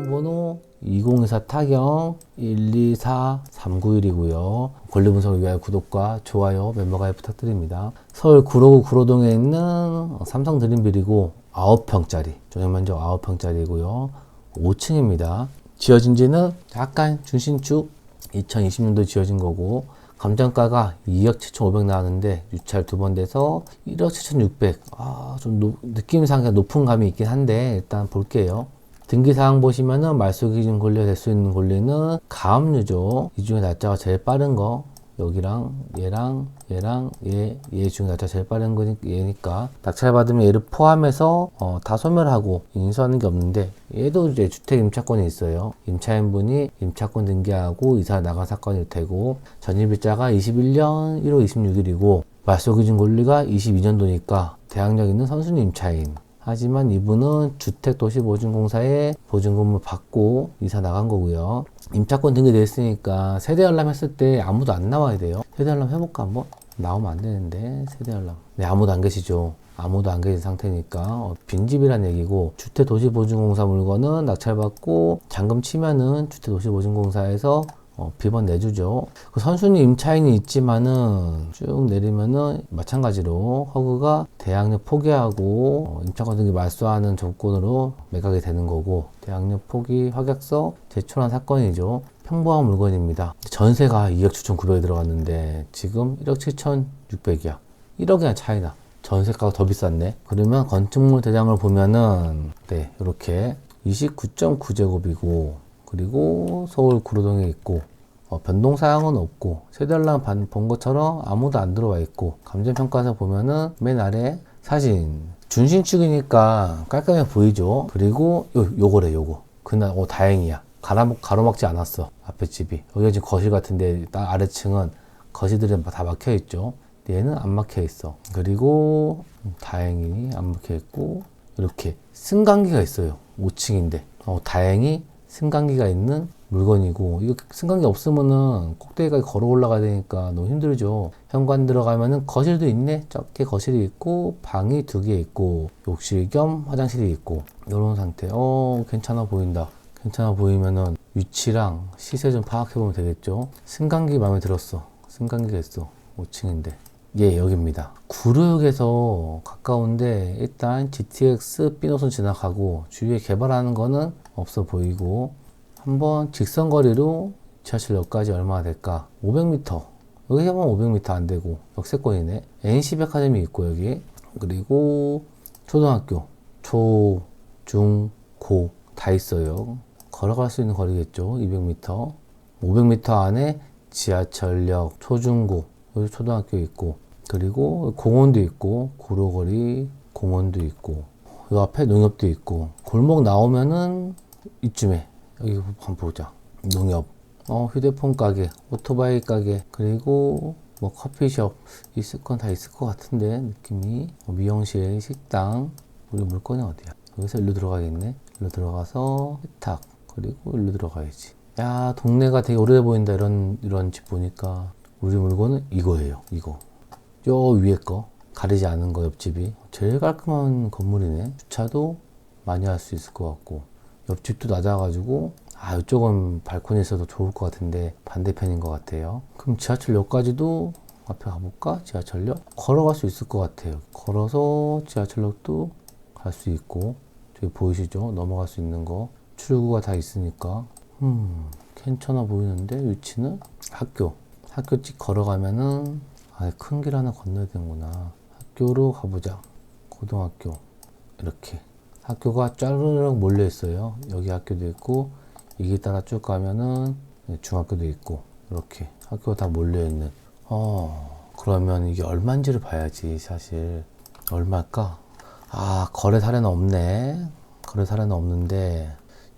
차량번호 2024 타경 124391이고요. 권리 분석을 위하여 구독과 좋아요, 멤버 가입 부탁드립니다. 서울 구로구 구로동에 있는 삼성 드림빌이고 9평짜리, 전용 면적 9평짜리고요. 5층입니다. 지어진 지는 약간 중신축 2020년도 지어진 거고 감정가가 2억 7,500 나왔는데 유찰 두 번 돼서 1억 7,600. 아, 좀 느낌상 높은 감이 있긴 한데 일단 볼게요. 등기사항 보시면은 말소 기준 권리가 될 수 있는 권리는 가압류죠. 이 중에 날짜가 제일 빠른 거. 여기랑 얘랑 얘랑 얘, 얘 중에 날짜 제일 빠른 거니 얘니까 낙찰 받으면 얘를 포함해서 어, 다 소멸하고 인수하는 게 없는데 얘도 이제 주택 임차권이 있어요. 임차인분이 임차권 등기하고 이사 나간 사건이 되고 전입일자가 21년 1월 26일이고 말소 기준 권리가 22년도니까 대항력 있는 선순위 임차인 하지만 이분은 주택도시보증공사에 보증금을 받고 이사 나간 거고요. 임차권 등기돼 있으니까 세대 알람 했을 때 아무도 안 나와야 돼요. 세대 알람 해볼까 한번? 나오면 안 되는데 세대 알람. 네 아무도 안 계시죠. 아무도 안 계신 상태니까 어, 빈집이란 얘기고 주택도시보증공사 물건은 낙찰받고 잔금 치면은 주택도시보증공사에서 어, 비번 내주죠. 그 선순위 임차인이 있지만은 쭉 내리면은 마찬가지로 허그가 대항력 포기하고 어, 임차권 등기 말소하는 조건으로 매각이 되는 거고 대항력 포기 확약서 제출한 사건이죠. 평범한 물건입니다. 전세가 2억 7,900에 들어갔는데 지금 1억 7,600이야. 1억이나 차이나. 전세가가 더 비쌌네. 그러면 건축물 대장을 보면은 네 이렇게 29.9제곱이고 그리고 서울 구로동에 있고 어, 변동 사항은 없고 세달랑 본 것처럼 아무도 안 들어와 있고 감정평가서 보면은 맨 아래 사진. 준신축이니까 깔끔해 보이죠. 그리고 요, 요거래 요거. 그날 어 다행이야. 가로, 가로막지 않았어. 앞에 집이. 여기가 지금 거실 같은데 딱 아래층은 거실들이 다 막혀 있죠. 얘는 안 막혀 있어. 그리고 다행히 안 막혀 있고 이렇게 승강기가 있어요. 5층인데. 어, 다행히 승강기가 있는 물건이고 이거 승강기 없으면은 꼭대기까지 걸어 올라가야 되니까 너무 힘들죠. 현관 들어가면은 거실도 있네? 작게 거실이 있고 방이 두 개 있고 욕실 겸 화장실이 있고 이런 상태. 어 괜찮아 보인다. 괜찮아 보이면은 위치랑 시세 좀 파악해 보면 되겠죠? 승강기 마음에 들었어. 승강기가 있어. 5층인데. 예 여기입니다. 구로역에서 가까운데 일단 GTX B노선 지나가고 주위에 개발하는 거는 없어 보이고 한번 직선거리로 지하철역까지 얼마나 될까? 500m. 여기 해보면 500m 안 되고 역세권이네. NC 백화점이 있고 여기 그리고 초등학교 초, 중, 고 다 있어요. 걸어갈 수 있는 거리겠죠. 200m. 500m 안에 지하철역, 초중고 여기 초등학교 있고 그리고 공원도 있고 구로거리 공원도 있고 이 앞에 농협도 있고 골목 나오면은 이쯤에 여기 한번 보자. 농협, 어, 휴대폰 가게, 오토바이 가게, 그리고 뭐 커피숍 있을 건 다 있을 것 같은데 느낌이 어, 미용실, 식당, 우리 물건이 어디야? 여기서 일로 들어가겠네. 일로 들어가서 세탁 그리고 일로 들어가야지. 야 동네가 되게 오래돼 보인다 이런 이런 집 보니까 우리 물건은 이거예요. 이거 저 위에 거 가리지 않은 거 옆집이 제일 깔끔한 건물이네. 주차도 많이 할 수 있을 것 같고 옆집도 낮아가지고 아 이쪽은 발코니 있어도 좋을 것 같은데 반대편인 것 같아요. 그럼 지하철역까지도 앞에 가볼까? 지하철역? 걸어갈 수 있을 것 같아요. 걸어서 지하철역도 갈 수 있고 저기 보이시죠? 넘어갈 수 있는 거. 출구가 다 있으니까. 음 괜찮아 보이는데 위치는? 학교. 학교 집 걸어가면은 아 큰 길 하나 건너야 되는구나. 학교로 가보자. 고등학교. 이렇게 학교가 짜르륵 몰려 있어요. 여기 학교도 있고 여기 따라 쭉 가면은 중학교도 있고 이렇게 학교가 다 몰려 있는. 어 그러면 이게 얼마인지를 봐야지 사실 얼마일까? 아 거래 사례는 없네. 거래 사례는 없는데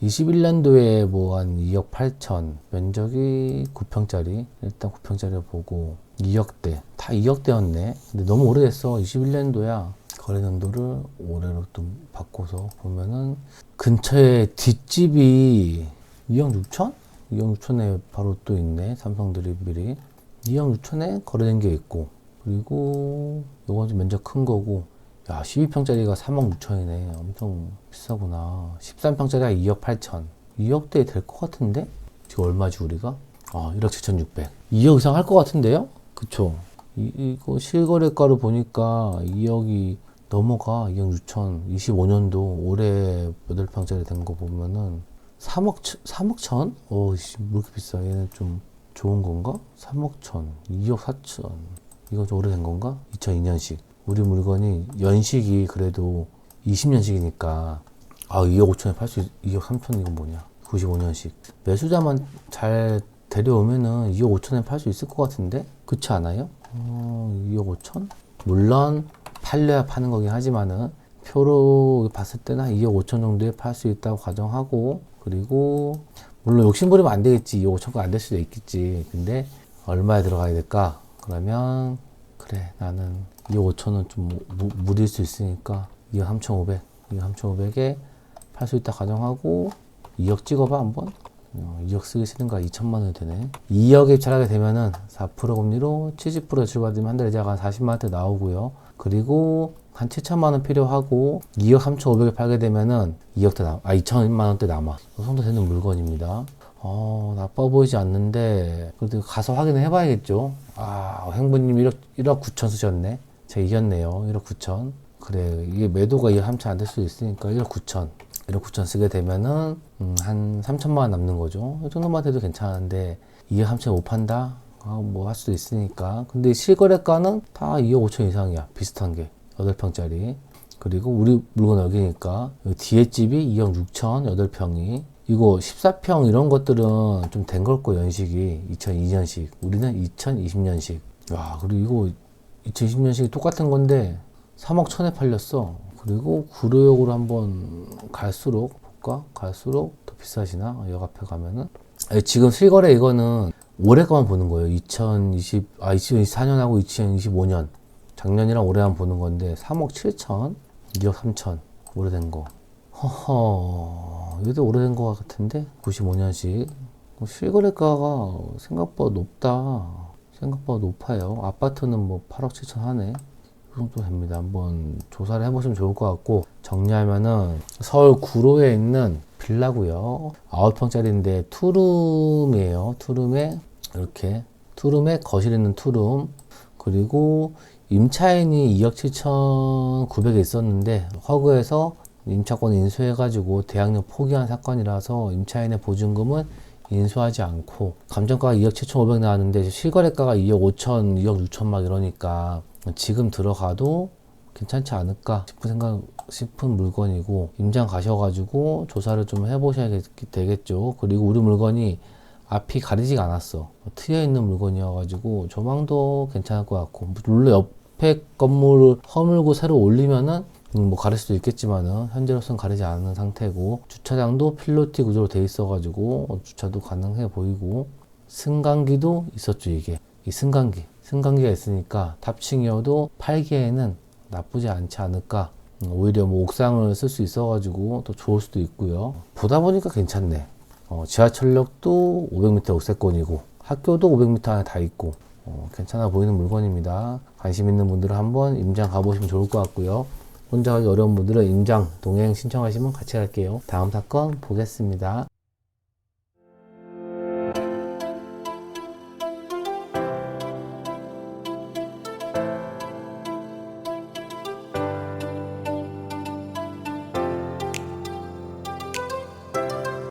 21년도에 뭐 한 2억 8천 면적이 9평짜리 일단 9평짜리 보고 2억대 다 2억대였네. 근데 너무 오래됐어. 21년도야. 거래 정도를 올해로 좀 바꿔서 보면은 근처에 뒷집이 2억 6천? 2억 6천에 바로 또 있네 삼성 드리블이 2억 6천에 거래된 게 있고 그리고 요건 좀 면적 큰 거고 야 12평짜리가 3억 6천이네 엄청 비싸구나 13평짜리가 2억 8천 2억대 될 것 같은데? 지금 얼마지 우리가? 아 1억 7,600 2억 이상 할 것 같은데요? 그쵸 이, 이거 실거래가로 보니까 2억이 넘어가 2억 6천 25년도 올해 8평짜리 된 거 보면은 3억, 천- 3억 천? 어, 씨, 왜 이렇게 비싸? 얘는 좀 좋은 건가? 3억 천, 2억 4천. 이거 좀 오래된 건가? 2002년식. 우리 물건이 연식이 그래도 20년식이니까, 아, 2억 5천에 팔 수, 있, 2억 3천 이건 뭐냐? 95년식. 매수자만 잘 데려오면은 2억 5천에 팔 수 있을 것 같은데? 그렇지 않아요? 어, 2억 5천? 물론, 팔려야 파는 거긴 하지만은, 표로 봤을 때는 한 2억 5천 정도에 팔 수 있다고 가정하고, 그리고, 물론 욕심부리면 안 되겠지. 2억 5천가 안 될 수도 있겠지. 근데, 얼마에 들어가야 될까? 그러면, 그래, 나는 2억 5천은 좀 무, 무딜 수 있으니까, 2억 3,500. 2억 3,500에 팔 수 있다 가정하고, 2억 찍어봐, 한번. 어, 2억 쓰기 싫은가 2천만 원이 되네. 2억에 입찰하게 되면은 4% 금리로 70% 대출받으면 한 달에 이자가 40만 원대 나오고요. 그리고 한 7천만 원 필요하고 2억 3,500에 팔게 되면은 2억 대 남, 아 2천만 원대 남아. 이 정도 되는 물건입니다. 어, 나빠 보이지 않는데 그래도 가서 확인을 해봐야겠죠. 아, 행부님 1억 1억 9천 쓰셨네. 제가 이겼네요. 1억 9천. 그래 이게 매도가 2억 3천 안 될 수도 있으니까 1억 9천. 1억 9천 쓰게 되면은 음, 한 3천만 원 남는 거죠. 이 정도만 돼도 괜찮은데 2억 3천 못 판다? 아, 뭐 할 수도 있으니까. 근데 실거래가는 다 2억 5천 이상이야. 비슷한 게. 8평짜리. 그리고 우리 물건 여기니까 여기 뒤에 집이 2억 6천 8평이 이거 14평 이런 것들은 좀 된 걸 거 연식이 2002년식 우리는 2020년식 야 그리고 이거 2020년식이 똑같은 건데 3억 천에 팔렸어 그리고 구로역으로 한번 갈수록 볼까? 갈수록 더 비싸지나? 역 앞에 가면은? 아니, 지금 실거래 이거는 올해 거만 보는 거예요. 2020 아 2024년하고 2025년. 작년이랑 올해만 보는 건데 3억 7천 2억 3천 오래된 거. 허허 이것도 오래된 거 같은데? 95년식 실거래가가 생각보다 높다. 생각보다 높아요. 아파트는 뭐 8억 7천 하네 그 정도 됩니다. 한번 조사를 해보시면 좋을 것 같고 정리하면은 서울 구로에 있는 빌라고요. 9평짜리인데 투룸이에요. 투룸에 이렇게 투룸에 거실 있는 투룸. 그리고 임차인이 2억 7천9백에 있었는데 허그에서 임차권 인수해가지고 대항력 포기한 사건이라서 임차인의 보증금은 인수하지 않고 감정가가 2억 7천5백 나왔는데 실거래가가 2억 5천, 2억 6천 막 이러니까 지금 들어가도 괜찮지 않을까 싶은 생각 싶은 물건이고 임장 가셔가지고 조사를 좀 해보셔야 되겠죠. 그리고 우리 물건이 앞이 가리지가 않았어. 트여 있는 물건이어가지고 조망도 괜찮을 것 같고 물론 옆에 건물을 허물고 새로 올리면은 음, 뭐 가릴 수도 있겠지만은 현재로서는 가리지 않는 상태고 주차장도 필로티 구조로 돼 있어가지고 어, 주차도 가능해 보이고 승강기도 있었죠 이게 이 승강기 승강기가 있으니까 탑층이어도 팔기에는 나쁘지 않지 않을까 음, 오히려 뭐 옥상을 쓸 수 있어가지고 또 좋을 수도 있고요 보다 보니까 괜찮네 어, 지하철역도 500m 역세권이고 학교도 500m 안에 다 있고 어, 괜찮아 보이는 물건입니다. 관심 있는 분들은 한번 임장 가보시면 좋을 것 같고요. 혼자 가기 어려운 분들은 임장 동행 신청하시면 같이 갈게요. 다음 사건 보겠습니다.